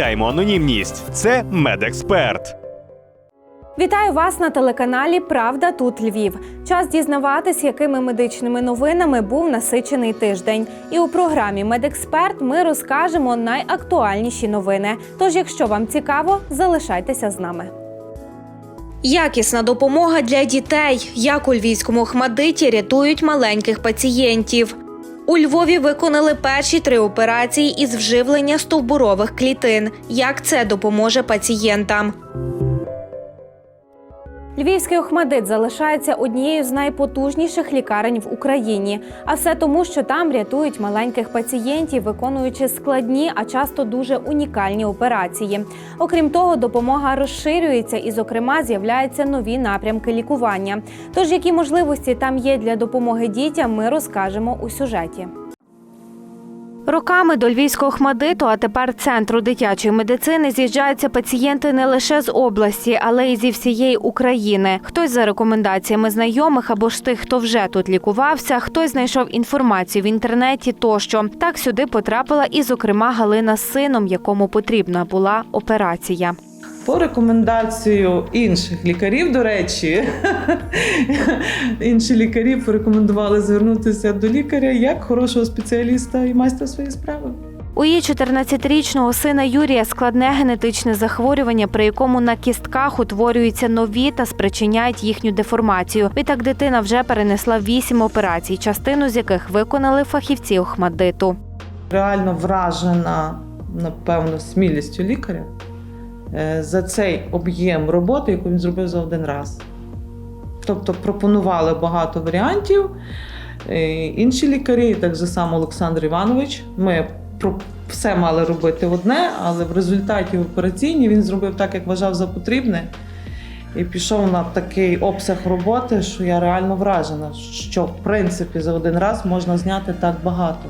анонімність. Це медексперт. Вітаю вас на телеканалі Правда тут Львів. Час дізнаватись, якими медичними новинами був насичений тиждень. І у програмі Медексперт ми розкажемо найактуальніші новини. Тож, якщо вам цікаво, залишайтеся з нами. Якісна допомога для дітей. Як у львівському Охмадиті рятують маленьких пацієнтів. У Львові виконали перші три операції із вживлення стовбурових клітин. Як це допоможе пацієнтам? Львівський Охмадит залишається однією з найпотужніших лікарень в Україні. А все тому, що там рятують маленьких пацієнтів, виконуючи складні, а часто дуже унікальні операції. Окрім того, допомога розширюється і, зокрема, з'являються нові напрямки лікування. Тож, які можливості там є для допомоги дітям, ми розкажемо у сюжеті. Роками до Львівського Хмадиту, а тепер центру дитячої медицини, з'їжджаються пацієнти не лише з області, але й зі всієї України. Хтось за рекомендаціями знайомих або ж тих, хто вже тут лікувався, хтось знайшов інформацію в інтернеті. Тощо так сюди потрапила і, зокрема, Галина з сином, якому потрібна була операція. По рекомендацію інших лікарів, до речі, інші лікарі порекомендували звернутися до лікаря як хорошого спеціаліста і майстра своєї справи. У її 14-річного сина Юрія складне генетичне захворювання, при якому на кістках утворюються нові та спричиняють їхню деформацію. Відтак дитина вже перенесла вісім операцій, частину з яких виконали фахівці Охмадиту. Реально вражена, напевно, смілістю лікаря за цей об'єм роботи, яку він зробив за один раз. Тобто пропонували багато варіантів. Е, Інші лікарі, так само Олександр Іванович, ми все мали робити одне, але в результаті в операційній він зробив так, як вважав за потрібне. І пішов на такий обсяг роботи, що я реально вражена, що в принципі за один раз можна зняти так багато.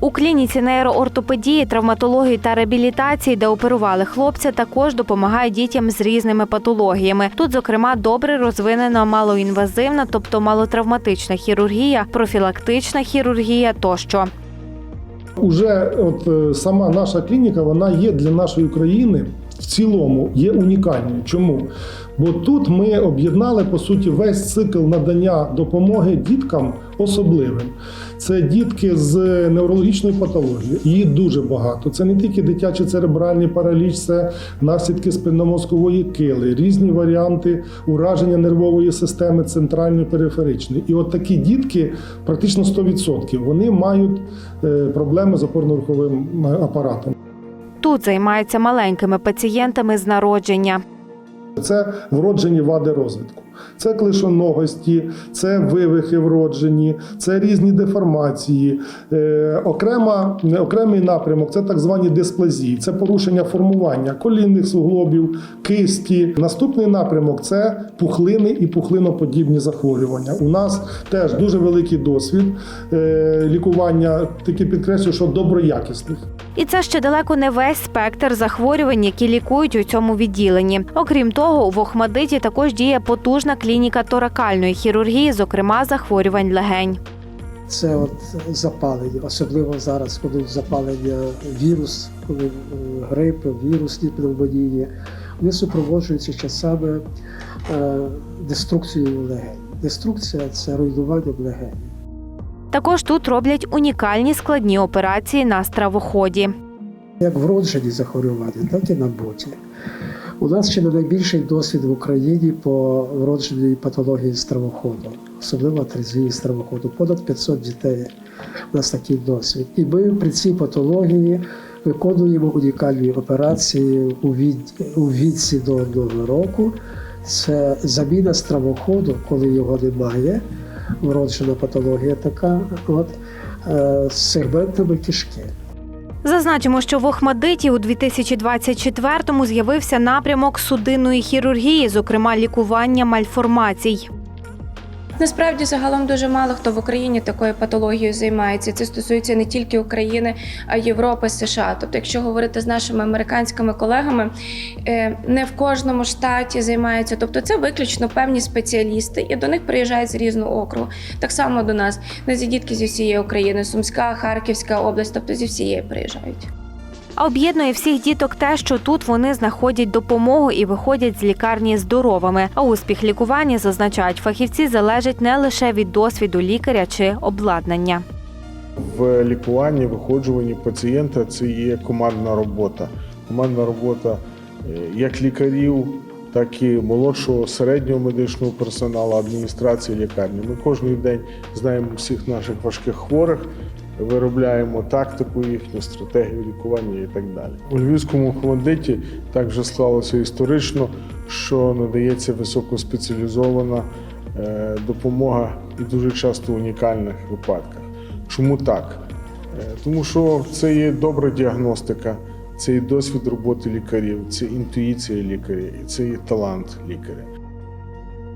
У клініці нейроортопедії, травматології та реабілітації, де оперували хлопця, також допомагають дітям з різними патологіями. Тут, зокрема, добре розвинена малоінвазивна, тобто малотравматична хірургія, профілактична хірургія тощо. Уже от е, сама наша клініка вона є для нашої країни в цілому є унікальною. Чому? Бо тут ми об'єднали по суті весь цикл надання допомоги діткам особливим. Це дітки з неврологічною патологією. Її дуже багато. Це не тільки дитячий церебральний параліч, це наслідки спинномозкової кили, різні варіанти ураження нервової системи центральної периферичної. І от такі дітки, практично 100%, вони мають е, проблеми з опорно-руховим е, апаратом. Тут займаються маленькими пацієнтами з народження. Це вроджені вади розвитку. Це клишоногості, це вивихи вроджені, це різні деформації. Е, окрема, окремий напрямок це так звані дисплазії, це порушення формування колінних суглобів, кисті. Наступний напрямок це пухлини і пухлиноподібні захворювання. У нас теж дуже великий досвід е, лікування, таки підкреслюю, що доброякісних. І це ще далеко не весь спектр захворювань, які лікують у цьому відділенні. Окрім того, в Охмадиті також діє потужна клініка торакальної хірургії, зокрема захворювань легень. Це от запалення, особливо зараз, коли запалення вірус, коли е, грип, вірусні пневмонії, вони супроводжуються часами е, деструкцією легень. Деструкція це руйнування легень. Також тут роблять унікальні складні операції на стравоході. Як вроджені захворювання, так і набуті. У нас ще не найбільший досвід в Україні по вродженій патології стравоходу, особливо атрезії стравоходу. Понад 500 дітей у нас такий досвід. І ми при цій патології виконуємо унікальні операції у, від... у віці до одного року. Це заміна стравоходу, коли його немає. Вроджена патологія така, от, е, з сегментами кишки. Зазначимо, що в Охмадиті у 2024-му з'явився напрямок судинної хірургії, зокрема лікування мальформацій. Насправді загалом дуже мало хто в Україні такою патологією займається. Це стосується не тільки України, а й Європи, США. Тобто, якщо говорити з нашими американськими колегами, е, не в кожному штаті займаються. Тобто, це виключно певні спеціалісти, і до них приїжджають з різного округу. Так само до нас не зі дітки зі всієї України, Сумська, Харківська область, тобто зі всієї приїжджають. А об'єднує всіх діток те, що тут вони знаходять допомогу і виходять з лікарні здоровими. А успіх лікування, зазначають фахівці, залежить не лише від досвіду лікаря чи обладнання. В лікуванні, виходжуванні пацієнта це є командна робота. Командна робота е, як лікарів, так і молодшого середнього медичного персоналу, адміністрації лікарні. Ми кожен день знаємо всіх наших важких хворих, виробляємо тактику їхню, стратегію лікування і так далі. У Львівському Хмельниці так вже склалося історично, що надається високоспеціалізована е, допомога і дуже часто в унікальних випадках. Чому так? Е, Тому що це є добра діагностика, це є досвід роботи лікарів, це інтуїція лікаря, і це є талант лікаря.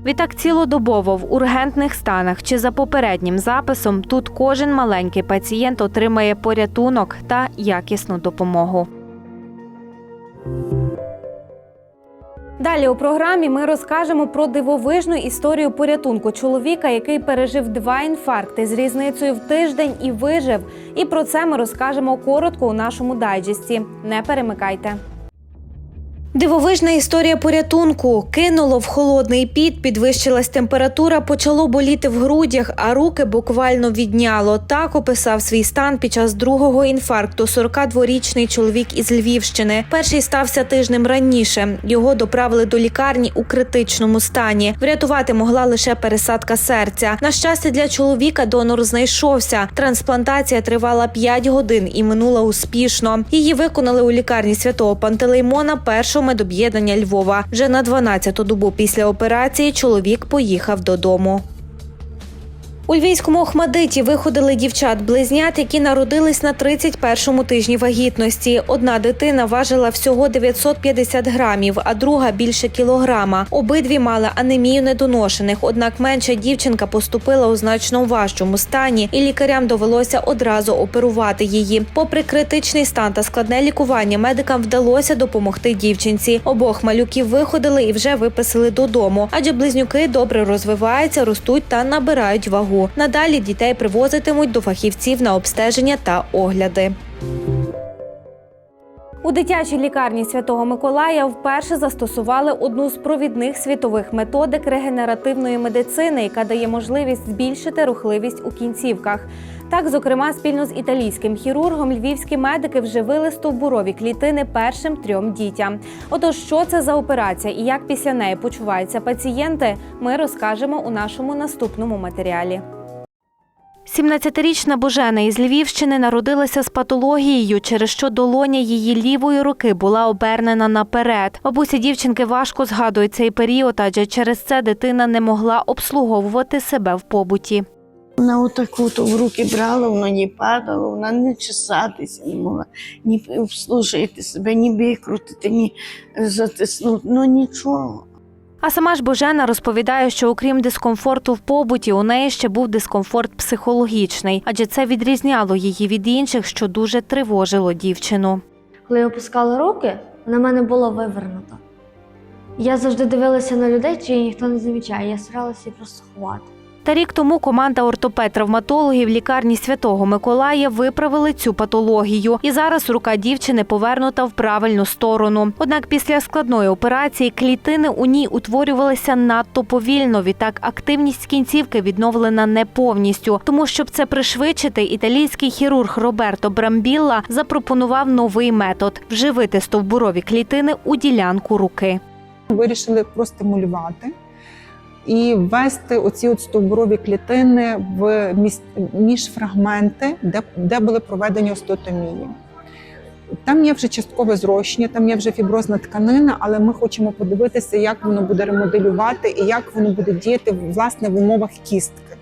Відтак цілодобово в ургентних станах чи за попереднім записом тут кожен маленький пацієнт отримає порятунок та якісну допомогу. Далі у програмі ми розкажемо про дивовижну історію порятунку чоловіка, який пережив два інфаркти з різницею в тиждень і вижив. І про це ми розкажемо коротко у нашому дайджесті. Не перемикайте. Дивовижна історія порятунку кинуло в холодний піт, підвищилась температура, почало боліти в грудях, а руки буквально відняло. Так описав свій стан під час другого інфаркту 42-річний чоловік із Львівщини. Перший стався тижнем раніше. Його доправили до лікарні у критичному стані. Врятувати могла лише пересадка серця. На щастя, для чоловіка донор знайшовся. Трансплантація тривала 5 годин і минула успішно. Її виконали у лікарні святого Пантелеймона першого медоб'єднання Львова. Вже на 12-ту добу після операції чоловік поїхав додому. У львівському Охмадиті виходили дівчат-близнят, які народились на 31-му тижні вагітності. Одна дитина важила всього 950 грамів, а друга більше кілограма. Обидві мали анемію недоношених, однак менша дівчинка поступила у значно важчому стані, і лікарям довелося одразу оперувати її. Попри критичний стан та складне лікування, медикам вдалося допомогти дівчинці. Обох малюків виходили і вже виписали додому, адже близнюки добре розвиваються, ростуть та набирають вагу. Надалі дітей привозитимуть до фахівців на обстеження та огляди. У дитячій лікарні Святого Миколая вперше застосували одну з провідних світових методик регенеративної медицини, яка дає можливість збільшити рухливість у кінцівках. Так, зокрема, спільно з італійським хірургом львівські медики вживили стовбурові клітини першим трьом дітям. Отож, що це за операція і як після неї почуваються пацієнти, ми розкажемо у нашому наступному матеріалі. 17-річна Божена із Львівщини народилася з патологією, через що долоня її лівої руки була обернена наперед. Бабуся дівчинки важко згадує цей період, адже через це дитина не могла обслуговувати себе в побуті. Вона отаку то в руки брала, воно не падало, вона не чесатися не могла, ні обслужити себе, ні викрутити, ні затиснути, ну нічого. А сама ж Божена розповідає, що окрім дискомфорту в побуті, у неї ще був дискомфорт психологічний, адже це відрізняло її від інших, що дуже тривожило дівчину. Коли я опускала руки, на мене було вивернуто. Я завжди дивилася на людей, чи ніхто не замічає. Я старалася її просто ховати. Та рік тому команда ортопед-травматологів лікарні Святого Миколая виправили цю патологію, і зараз рука дівчини повернута в правильну сторону. Однак після складної операції клітини у ній утворювалися надто повільно. Відтак активність кінцівки відновлена не повністю. Тому, щоб це пришвидшити, італійський хірург Роберто Брамбілла запропонував новий метод вживити стовбурові клітини у ділянку руки. вирішили простимулювати і ввести оці от стовбурові клітини в між фрагменти, де, де були проведені остеотомії. Там є вже часткове зрощення, там є вже фіброзна тканина, але ми хочемо подивитися, як воно буде ремоделювати і як воно буде діяти власне в умовах кістки.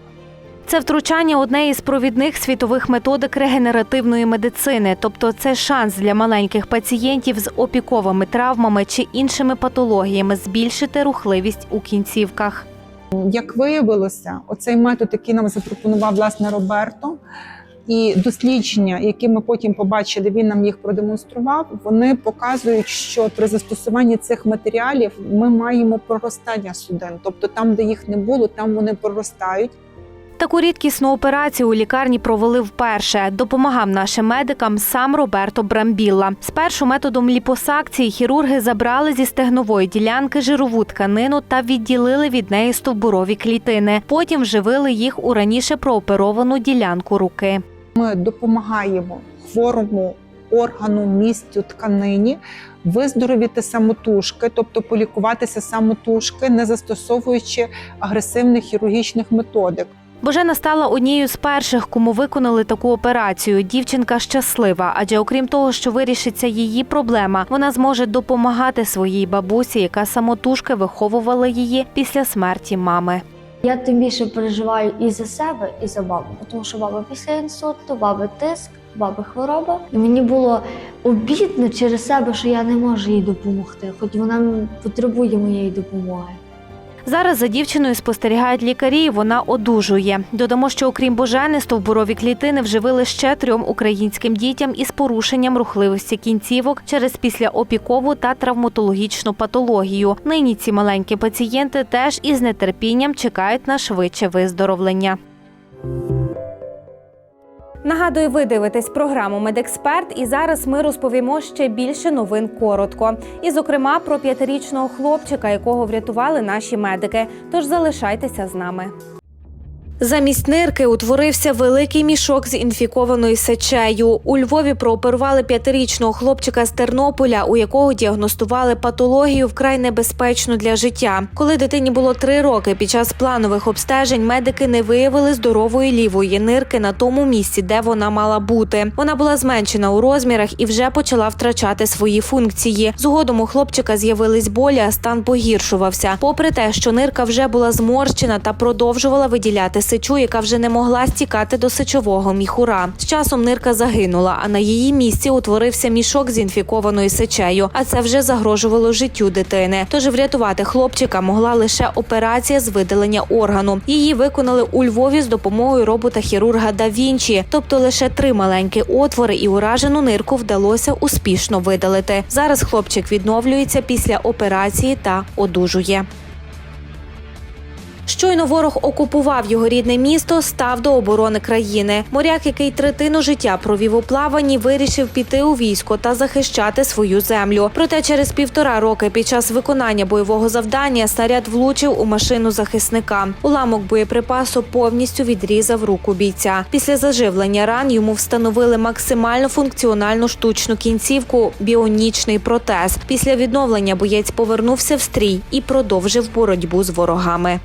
Це втручання одне із провідних світових методик регенеративної медицини, тобто це шанс для маленьких пацієнтів з опіковими травмами чи іншими патологіями збільшити рухливість у кінцівках. Як виявилося, оцей метод, який нам запропонував власне Роберто, і дослідження, які ми потім побачили, він нам їх продемонстрував. Вони показують, що при застосуванні цих матеріалів ми маємо проростання суден, тобто там, де їх не було, там вони проростають. Таку рідкісну операцію у лікарні провели вперше. Допомагав нашим медикам сам Роберто Брамбілла. Спершу методом ліпосакції хірурги забрали зі стегнової ділянки жирову тканину та відділили від неї стовбурові клітини. Потім вживили їх у раніше прооперовану ділянку руки. Ми допомагаємо хворому органу, місцю, тканині виздоровіти самотужки, тобто полікуватися самотужки, не застосовуючи агресивних хірургічних методик. Божена стала однією з перших, кому виконали таку операцію. Дівчинка щаслива, адже окрім того, що вирішиться її проблема, вона зможе допомагати своїй бабусі, яка самотужки виховувала її після смерті мами. Я тим більше переживаю і за себе, і за бабу, тому що баба після інсульту, баби тиск, баби хвороба. І мені було обідно через себе, що я не можу їй допомогти, хоч вона потребує моєї допомоги. Зараз за дівчиною спостерігають лікарі. і Вона одужує. Додамо, що окрім Божени, стовбурові клітини вживили ще трьом українським дітям із порушенням рухливості кінцівок через післяопікову та травматологічну патологію. Нині ці маленькі пацієнти теж із нетерпінням чекають на швидше виздоровлення. Нагадую, ви дивитесь програму Медексперт, і зараз ми розповімо ще більше новин коротко. І, зокрема, про п'ятирічного хлопчика, якого врятували наші медики. Тож залишайтеся з нами. Замість нирки утворився великий мішок з інфікованою сечею. У Львові прооперували п'ятирічного хлопчика з Тернополя, у якого діагностували патологію вкрай небезпечну для життя. Коли дитині було три роки, під час планових обстежень медики не виявили здорової лівої нирки на тому місці, де вона мала бути. Вона була зменшена у розмірах і вже почала втрачати свої функції. Згодом у хлопчика з'явились болі, а стан погіршувався. Попри те, що нирка вже була зморщена та продовжувала виділяти сечу, яка вже не могла стікати до сечового міхура. З часом нирка загинула, а на її місці утворився мішок з інфікованою сечею. А це вже загрожувало життю дитини. Тож врятувати хлопчика могла лише операція з видалення органу. Її виконали у Львові з допомогою робота хірурга Да Вінчі. Тобто лише три маленькі отвори і уражену нирку вдалося успішно видалити. Зараз хлопчик відновлюється після операції та одужує. Щойно ворог окупував його рідне місто, став до оборони країни. Моряк, який третину життя провів у плаванні, вирішив піти у військо та захищати свою землю. Проте через півтора роки під час виконання бойового завдання снаряд влучив у машину захисника. Уламок боєприпасу повністю відрізав руку бійця. Після заживлення ран йому встановили максимально функціональну штучну кінцівку біонічний протез. Після відновлення боєць повернувся в стрій і продовжив боротьбу з ворогами.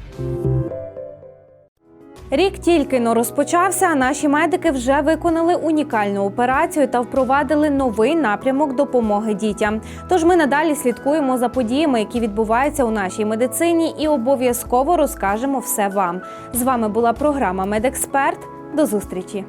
Рік тільки но розпочався. а Наші медики вже виконали унікальну операцію та впровадили новий напрямок допомоги дітям. Тож ми надалі слідкуємо за подіями, які відбуваються у нашій медицині, і обов'язково розкажемо все вам. З вами була програма Медексперт. До зустрічі.